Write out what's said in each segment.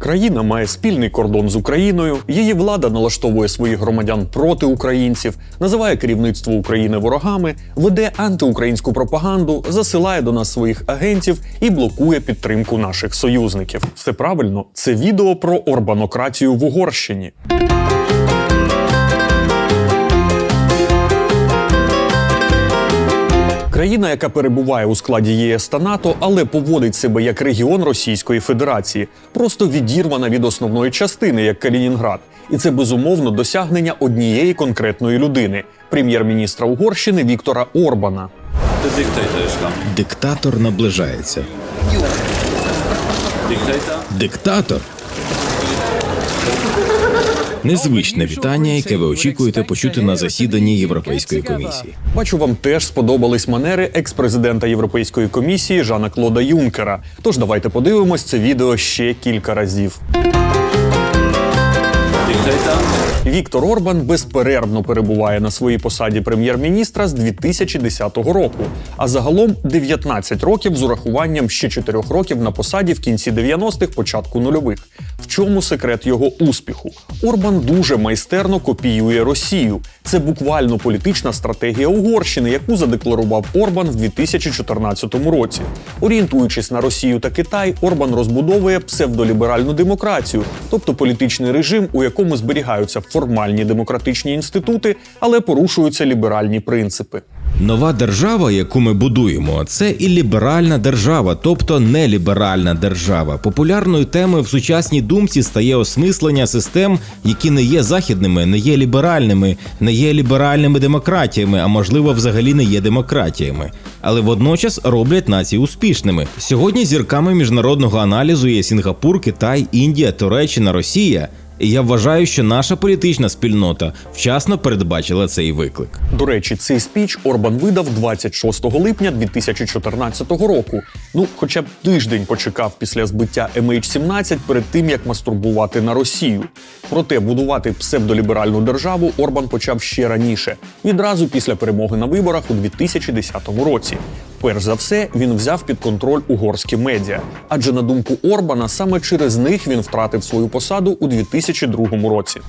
Країна має спільний кордон з Україною. Її влада налаштовує своїх громадян проти українців, називає керівництво України ворогами, веде антиукраїнську пропаганду, засилає до нас своїх агентів і блокує підтримку наших союзників. Все правильно, це відео про орбанократію в Угорщині. Країна, яка перебуває у складі ЄС та НАТО, але поводить себе як регіон Російської Федерації, просто відірвана від основної частини, як Калінінград. І це безумовно досягнення однієї конкретної людини прем'єр-міністра Угорщини Віктора Орбана. Диктатор наближається. Диктатор. Незвичне вітання, яке ви очікуєте почути на засіданні Європейської комісії. Бачу, вам теж сподобались манери екс-президента Європейської комісії Жана Клода Юнкера. Тож давайте подивимось це відео ще кілька разів. Віктор Орбан безперервно перебуває на своїй посаді прем'єр-міністра з 2010 року, а загалом 19 років з урахуванням ще 4 років на посаді в кінці 90-х, початку нульових. В чому секрет його успіху? Орбан дуже майстерно копіює Росію. Це буквально політична стратегія Угорщини, яку задекларував Орбан в 2014 році. Орієнтуючись на Росію та Китай, Орбан розбудовує псевдоліберальну демократію, тобто політичний режим, у якому зберігаються формальні демократичні інститути, але порушуються ліберальні принципи. Нова держава, яку ми будуємо, це і ліберальна держава, тобто неліберальна держава. Популярною темою в сучасній думці стає осмислення систем, які не є західними, не є ліберальними, не є ліберальними демократіями, а можливо, взагалі не є демократіями. Але водночас роблять нації успішними. Сьогодні зірками міжнародного аналізу є Сінгапур, Китай, Індія, Туреччина, Росія. І я вважаю, що наша політична спільнота вчасно передбачила цей виклик. До речі, цей спіч Орбан видав 26 липня 2014 року. Ну, хоча б тиждень почекав після збиття MH17 перед тим, як мастурбувати на Росію. Проте будувати псевдоліберальну державу Орбан почав ще раніше, відразу після перемоги на виборах у 2010 році. Перш за все, він взяв під контроль угорські медіа, адже на думку Орбана, саме через них він втратив свою посаду у 2002 році.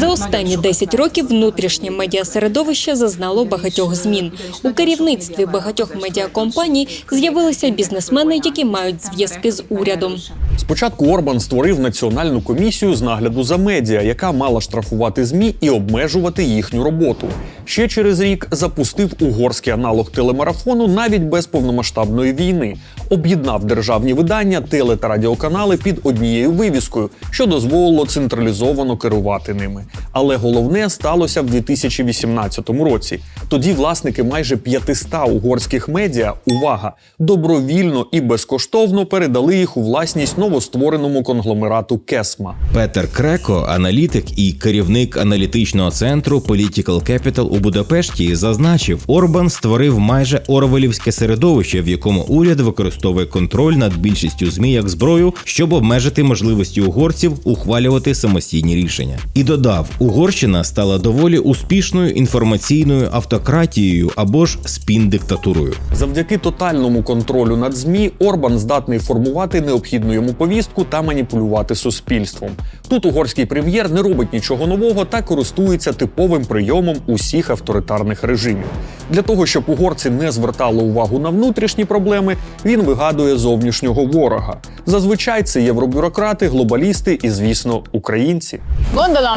За останні 10 років внутрішнє медіасередовище зазнало багатьох змін. У керівництві багатьох медіакомпаній з'явилися бізнесмени, які мають зв'язки з урядом. Спочатку Орбан створив національну комісію з нагляду за медіа, яка мала штрафувати змі і обмежувати їхню роботу. Ще через рік запустив угорський аналог телемарафону навіть без повномасштабної війни. Об'єднав державні видання, теле та радіоканали під однією вивіскою, що дозволило централізовано керувати ними. Але головне сталося в 2018 році. Тоді власники майже 500 угорських медіа увага добровільно і безкоштовно передали їх у власність новоствореному конгломерату Кесма. Петер Креко, аналітик і керівник аналітичного центру Political Capital у Будапешті, зазначив, Орбан створив майже орвелівське середовище, в якому уряд використовує контроль над більшістю змі як зброю, щоб обмежити можливості угорців ухвалювати самостійні рішення. І додав, Угорщина стала доволі успішною інформаційною автократією або ж спін-диктатурою. Завдяки тотальному контролю над ЗМІ Орбан здатний формувати необхідну йому повістку та маніпулювати суспільством. Тут угорський прем'єр не робить нічого нового та користується типовим прийомом усіх авторитарних режимів. Для того щоб угорці не звертали увагу на внутрішні проблеми, він вигадує зовнішнього ворога. Зазвичай це євробюрократи, глобалісти і, звісно, українці.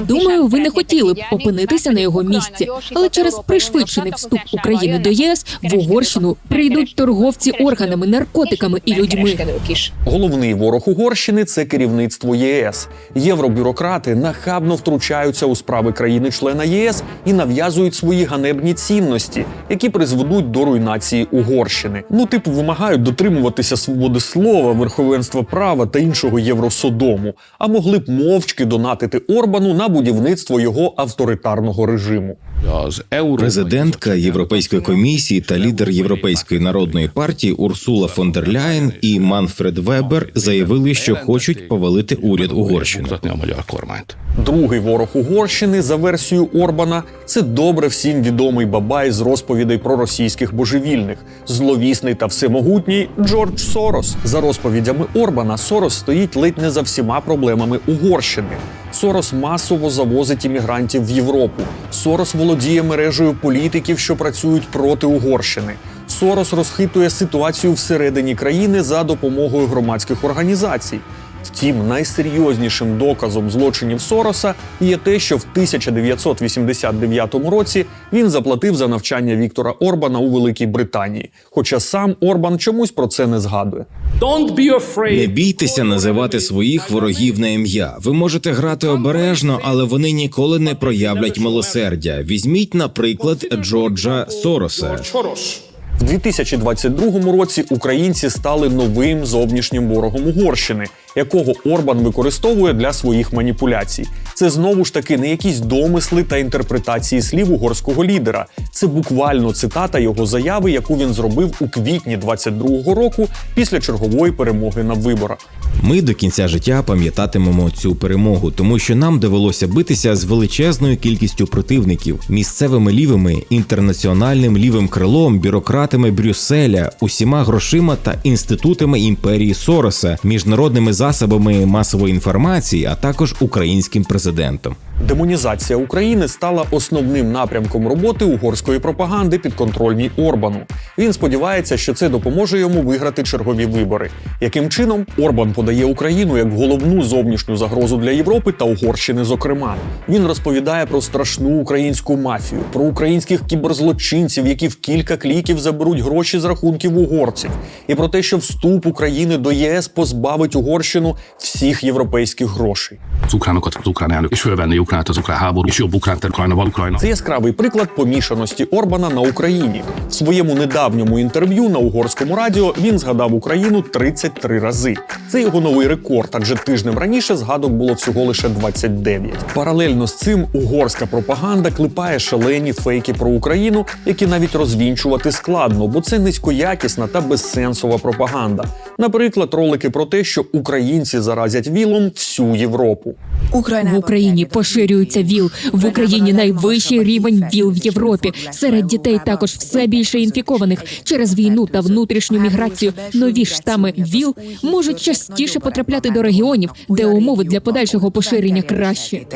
Думаю, ви не хотіли б опинитися на його місці, але через пришвидшений вступ України до ЄС в Угорщину прийдуть торговці органами, наркотиками і людьми. Головний ворог Угорщини це керівництво ЄС. Євробюрократи нахабно втручаються у справи країни-члена єС і нав'язують свої ганебні цінності, які призведуть до руйнації Угорщини. Ну, типу, вимагають дотримуватися свободи слова, верховенства права та іншого євросодому, а могли б мовчки донатити Орбану на будівництво його авторитарного режиму. Президентка Європейської комісії та лідер Європейської народної партії Урсула фон дер Ляєн і Манфред Вебер заявили, що хочуть повалити уряд Угорщини. Другий ворог Угорщини за версією Орбана це добре всім відомий бабай з розповідей про російських божевільних, зловісний та всемогутній Джордж Сорос. За розповідями Орбана, Сорос стоїть ледь не за всіма проблемами Угорщини. Сорос масово завозить іммігрантів в Європу. Сорос володіє мережею політиків, що працюють проти Угорщини. Сорос розхитує ситуацію всередині країни за допомогою громадських організацій. Втім, найсерйознішим доказом злочинів Сороса є те, що в 1989 році він заплатив за навчання Віктора Орбана у Великій Британії. Хоча сам Орбан чомусь про це не згадує. Не бійтеся називати своїх ворогів на ім'я. Ви можете грати обережно, але вони ніколи не проявлять милосердя. Візьміть, наприклад, Джорджа Сороса. В 2022 році українці стали новим зовнішнім ворогом Угорщини, якого Орбан використовує для своїх маніпуляцій. Це знову ж таки не якісь домисли та інтерпретації слів угорського лідера. Це буквально цитата його заяви, яку він зробив у квітні 22 року після чергової перемоги на виборах. Ми до кінця життя пам'ятатимемо цю перемогу, тому що нам довелося битися з величезною кількістю противників, місцевими лівими, інтернаціональним лівим крилом, бюрократами Брюсселя, усіма грошима та інститутами імперії Сороса, міжнародними засобами масової інформації, а також українським президентом. Демонізація України стала основним напрямком роботи угорської пропаганди підконтрольній Орбану. Він сподівається, що це допоможе йому виграти чергові вибори. Яким чином Орбан подає Україну як головну зовнішню загрозу для Європи та Угорщини, зокрема. Він розповідає про страшну українську мафію, про українських кіберзлочинців, які в кілька кліків заберуть гроші з рахунків угорців, і про те, що вступ України до ЄС позбавить Угорщину всіх європейських грошей. ukránokat az ukrán elnök, és fölvenni Ukránát az ukrán háború, és jobb Ukrán Ukrajnával Це яскравий приклад помішаності Орбана на Україні. В своєму недавньому інтерв'ю на угорському радіо він згадав Україну 33 рази. Це його новий рекорд, адже тижнем раніше згадок було всього лише 29. Паралельно з цим угорська пропаганда клепає шалені фейки про Україну, які навіть розвінчувати складно, бо це низькоякісна та безсенсова пропаганда. Наприклад, ролики про те, що українці заразять вілом всю Європу. Україна В Україні поширюється ВІЛ. В Україні найвищий рівень ВІЛ в Європі. Серед дітей також все більше інфікованих через війну та внутрішню міграцію. Нові штами ВІЛ можуть частіше потрапляти до регіонів, де умови для подальшого поширення кращі.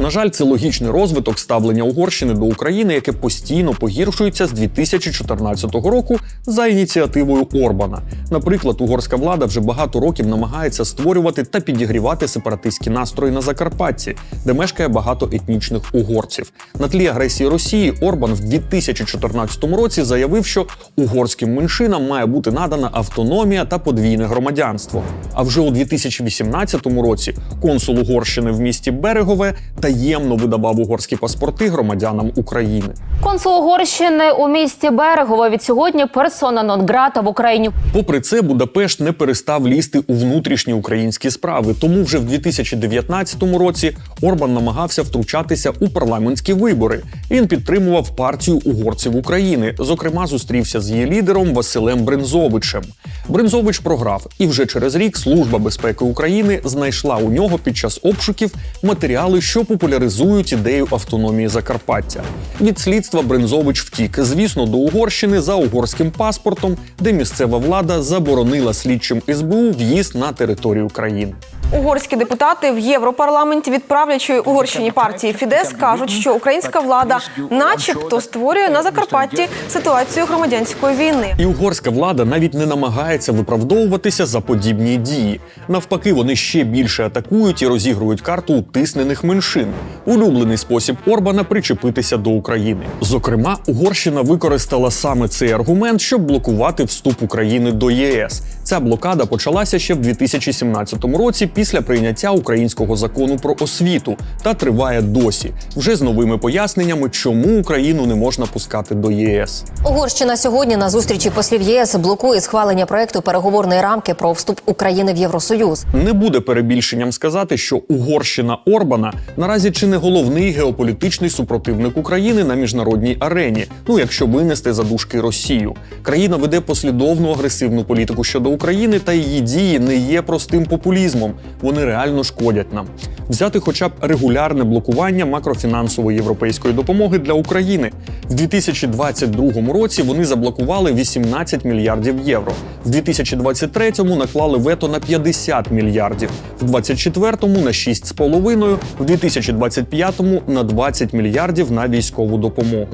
На жаль, це логічний розвиток ставлення Угорщини до України, яке постійно погіршується з 2014 року за ініціативою Орбана. Наприклад, угорська влада вже багато років намагається створювати та підігрівати сепаратистські настрої на Закарпатті, де мешкає багато етнічних угорців. На тлі агресії Росії Орбан в 2014 році заявив, що угорським меншинам має бути надана автономія та подвійне громадянство. А вже у 2018 році консул Угорщини в місті Берегове таємно видавав угорські паспорти громадянам України. Консул Угорщини у місті Берегово від сьогодні персона нон-грата в Україні. Попри це, Будапешт не перестав лізти у внутрішні українські справи. Тому вже в 2019 році Орбан намагався втручатися у парламентські вибори. Він підтримував партію угорців України. Зокрема, зустрівся з її лідером Василем Брензовичем. Брензович програв, і вже через рік Служба безпеки України знайшла у нього під час обшуків матеріали, що популяризують ідею автономії Закарпаття. Від слідства Брензович втік, звісно, до Угорщини за угорським паспортом, де місцева влада заборонила слідчим СБУ в'їзд на територію країни. Угорські депутати в Європарламенті від правлячої Угорщині партії Фідес кажуть, що українська влада, начебто, створює на Закарпатті ситуацію громадянської війни. І угорська влада навіть не намагається виправдовуватися за подібні дії. Навпаки, вони ще більше атакують і розігрують карту утиснених меншин. Улюблений спосіб Орбана причепитися до України. Зокрема, Угорщина використала саме цей аргумент, щоб блокувати вступ України до ЄС. Ця блокада почалася ще в 2017 році після прийняття українського закону про освіту та триває досі, вже з новими поясненнями, чому Україну не можна пускати до ЄС. Угорщина сьогодні на зустрічі послів ЄС блокує схвалення проекту переговорної рамки про вступ України в Євросоюз. Не буде перебільшенням сказати, що Угорщина Орбана наразі чи не головний геополітичний супротивник України на міжнародній арені. Ну якщо винести за дужки Росію, країна веде послідовну агресивну політику щодо України, та її дії не є простим популізмом. Вони реально шкодять нам. Взяти хоча б регулярне блокування макрофінансової європейської допомоги для України. В 2022 році вони заблокували 18 мільярдів євро. В 2023 наклали вето на 50 мільярдів, в 2024 на 6,5, в 2025 на 20 мільярдів на військову допомогу.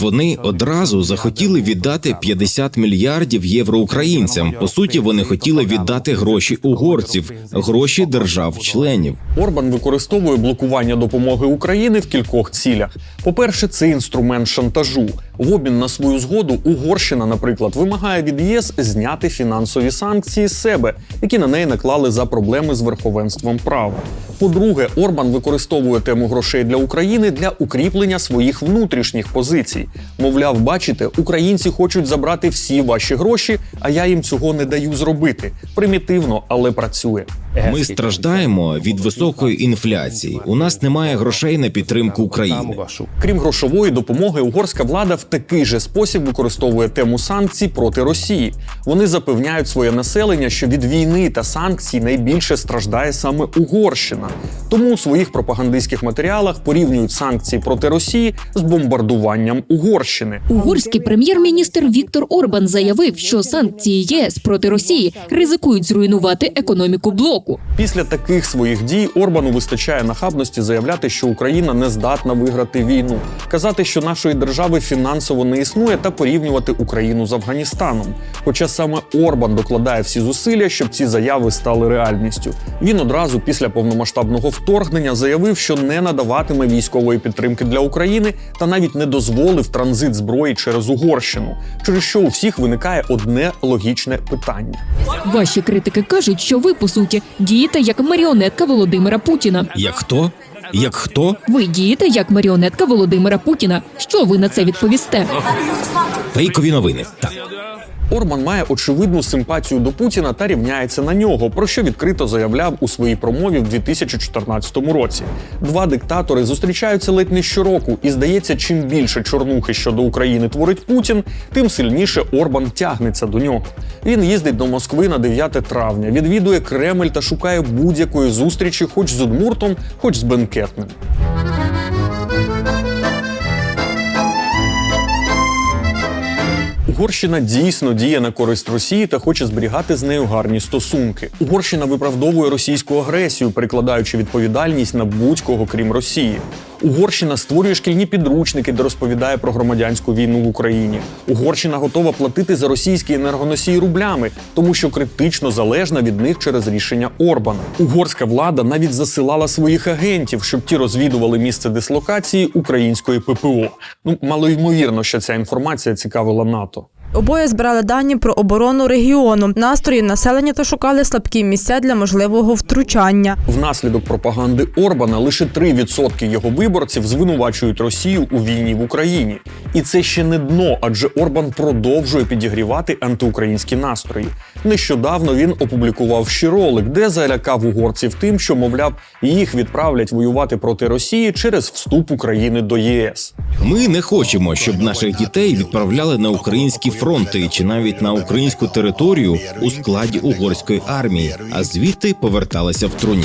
Вони одразу захотіли віддати 50 мільярдів євро українцям. По суті, вони хотіли віддати гроші угорців, гроші держав-членів. Орбан використовує блокування допомоги України в кількох цілях. По-перше, це інструмент шантажу. В обмін на свою згоду Угорщина, наприклад, вимагає від ЄС зняти фінансові санкції з себе, які на неї наклали за проблеми з верховенством права. По-друге, Орбан використовує тему грошей для України для укріплення своїх внутрішніх позицій. Мовляв, бачите, українці хочуть забрати всі ваші гроші, а я їм цього не даю зробити. Примітивно, але працює. Ми страждаємо від високої інфляції. У нас немає грошей на підтримку України. Крім грошової допомоги, угорська влада в такий же спосіб використовує тему санкцій проти Росії. Вони запевняють своє населення, що від війни та санкцій найбільше страждає саме Угорщина. Тому у своїх пропагандистських матеріалах порівнюють санкції проти Росії з бомбардуванням Угорщини. Угорський прем'єр-міністр Віктор Орбан заявив, що санкції ЄС проти Росії ризикують зруйнувати економіку блоку. Після таких своїх дій Орбану вистачає нахабності заявляти, що Україна не здатна виграти війну, казати, що нашої держави фінансово не існує, та порівнювати Україну з Афганістаном. Хоча саме Орбан докладає всі зусилля, щоб ці заяви стали реальністю. Він одразу після повномасштабного вторгнення заявив, що не надаватиме військової підтримки для України та навіть не дозволив транзит зброї через Угорщину, через що у всіх виникає одне логічне питання. Ваші критики кажуть, що ви по суті дієте як маріонетка Володимира Путіна. Як хто? Як хто? Ви дієте як маріонетка Володимира Путіна. Що ви на це відповісте? Фейкові новини. Так. Орбан має очевидну симпатію до Путіна та рівняється на нього, про що відкрито заявляв у своїй промові в 2014 році. Два диктатори зустрічаються ледь не щороку, і здається, чим більше чорнухи щодо України творить Путін, тим сильніше Орбан тягнеться до нього. Він їздить до Москви на 9 травня, відвідує Кремль та шукає будь-якої зустрічі, хоч з Удмуртом, хоч з Бенкетним. Угорщина дійсно діє на користь Росії та хоче зберігати з нею гарні стосунки. Угорщина виправдовує російську агресію, перекладаючи відповідальність на будь-кого крім Росії. Угорщина створює шкільні підручники, де розповідає про громадянську війну в Україні. Угорщина готова платити за російські енергоносії рублями, тому що критично залежна від них через рішення Орбана. Угорська влада навіть засилала своїх агентів, щоб ті розвідували місце дислокації української ППО. Ну малоймовірно, що ця інформація цікавила НАТО. Обоє збирали дані про оборону регіону, настрої населення та шукали слабкі місця для можливого втручання. Внаслідок пропаганди Орбана лише 3% його виборців звинувачують Росію у війні в Україні. І це ще не дно, адже Орбан продовжує підігрівати антиукраїнські настрої. Нещодавно він опублікував ще ролик, де залякав угорців тим, що, мовляв, їх відправлять воювати проти Росії через вступ України до ЄС. Ми не хочемо, щоб наших дітей відправляли на українські фронти чи навіть на українську територію у складі угорської армії, а звідти поверталися в труні.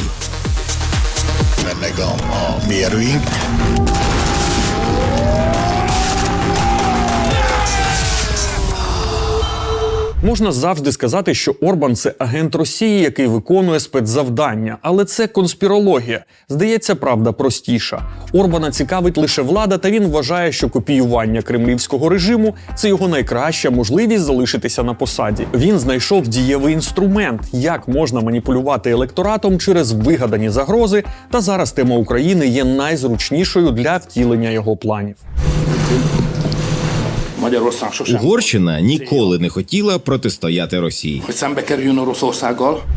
Можна завжди сказати, що Орбан це агент Росії, який виконує спецзавдання, але це конспірологія. Здається, правда простіша. Орбана цікавить лише влада, та він вважає, що копіювання кремлівського режиму це його найкраща можливість залишитися на посаді. Він знайшов дієвий інструмент, як можна маніпулювати електоратом через вигадані загрози. Та зараз тема України є найзручнішою для втілення його планів. Угорщина ніколи не хотіла протистояти Росії.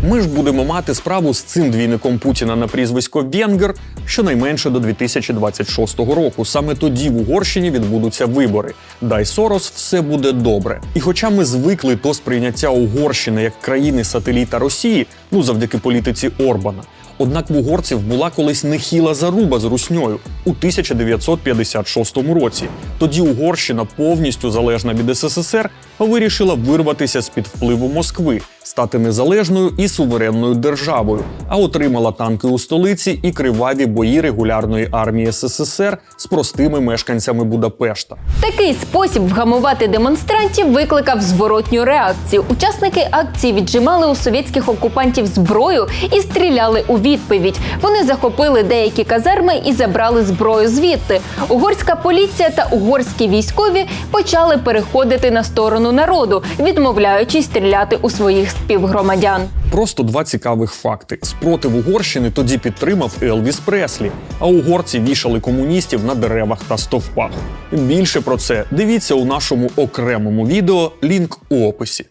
Ми ж будемо мати справу з цим двійником Путіна на прізвисько Венгер щонайменше до 2026 року. Саме тоді в Угорщині відбудуться вибори. Дай Сорос, все буде добре. І хоча ми звикли до сприйняття Угорщини як країни сателіта Росії, ну завдяки політиці Орбана. Однак в угорців була колись нехіла заруба з русньою у 1956 році. Тоді Угорщина, повністю залежна від СССР, вирішила вирватися з під впливу Москви стати незалежною і суверенною державою, а отримала танки у столиці і криваві бої регулярної армії СССР з простими мешканцями Будапешта. Такий спосіб вгамувати демонстрантів викликав зворотню реакцію. Учасники акції віджимали у совєтських окупантів зброю і стріляли у відповідь. Вони захопили деякі казарми і забрали зброю звідти. Угорська поліція та угорські військові почали переходити на сторону народу, відмовляючись стріляти у своїх співгромадян. Просто два цікавих факти: спротив Угорщини тоді підтримав Елвіс Преслі, а угорці вішали комуністів на деревах та стовпах. Більше про це дивіться у нашому окремому відео. Лінк у описі.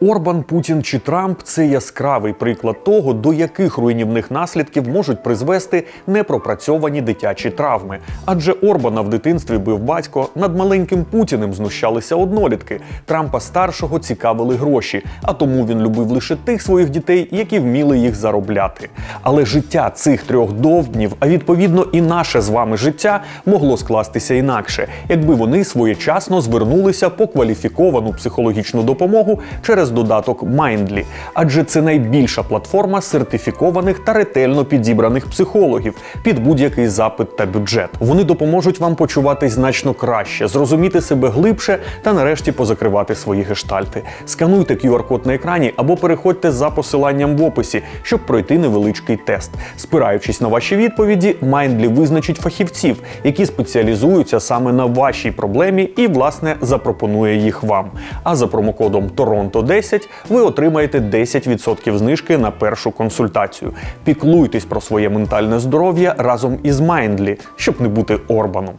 Орбан, Путін чи Трамп це яскравий приклад того, до яких руйнівних наслідків можуть призвести непропрацьовані дитячі травми. Адже Орбана в дитинстві бив батько, над маленьким Путіним знущалися однолітки. Трампа старшого цікавили гроші, а тому він любив лише тих своїх дітей, які вміли їх заробляти. Але життя цих трьох довбнів, а відповідно і наше з вами життя, могло скластися інакше, якби вони своєчасно звернулися по кваліфіковану психологічну допомогу через додаток Mindly. адже це найбільша платформа сертифікованих та ретельно підібраних психологів під будь-який запит та бюджет. Вони допоможуть вам почуватись значно краще, зрозуміти себе глибше та нарешті позакривати свої гештальти. Скануйте QR-код на екрані або переходьте за посиланням в описі, щоб пройти невеличкий тест. Спираючись на ваші відповіді, Mindly визначить фахівців, які спеціалізуються саме на вашій проблемі, і власне запропонує їх вам. А за промокодом Торонто 10 ви отримаєте 10% знижки на першу консультацію. Піклуйтесь про своє ментальне здоров'я разом із Mindly, щоб не бути Орбаном.